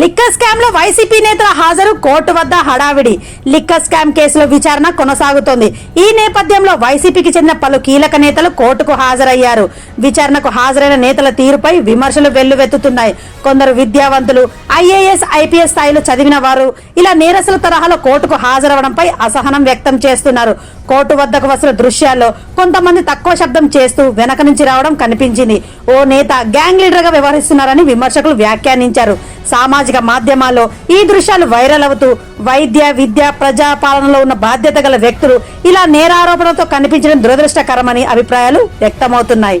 Liquor స్కామ్లో YCP నేతల హాజరు కోర్టు వద్ద హడావిడి. లిక్కర్ స్కామ్ కేసులో విచారణ కొనసాగుతోంది. ఈ నేపథ్యంలో వైసీపీకి చెందిన పలు కీలక నేతలు కోర్టుకు హాజరయ్యారు. విచారణకు హాజరైన నేతల తీరుపై విమర్శలు వెల్లువెత్తుతున్నాయి. కొందరు విద్యావంతులు ఐఏఎస్ ఐపీఎస్ స్థాయిలో చదివిన వారు ఇలా నేరస్తుల తరహాలో కోర్టుకు హాజరవడంపై అసహనం వ్యక్తం చేస్తున్నారు. కోర్టు వద్దకు వస్తున్న దృశ్యాల్లో కొంతమంది తక్కువ శబ్దం చేస్తూ వెనక నుంచి రావడం కనిపించింది. ఓ నేత గ్యాంగ్ లీడర్గా వ్యవహరిస్తున్నారని విమర్శకులు వ్యాఖ్యానించారు. సామాజిక మాధ్యమాల్లో ఈ దృశ్యాలు వైరల్ అవుతూ వైద్య విద్య ప్రజాపాలనలో ఉన్న బాధ్యత గల వ్యక్తులు ఇలా నేరారోపణలతో కనిపించడం దురదృష్టకరమని అభిప్రాయాలు వ్యక్తమవుతున్నాయి.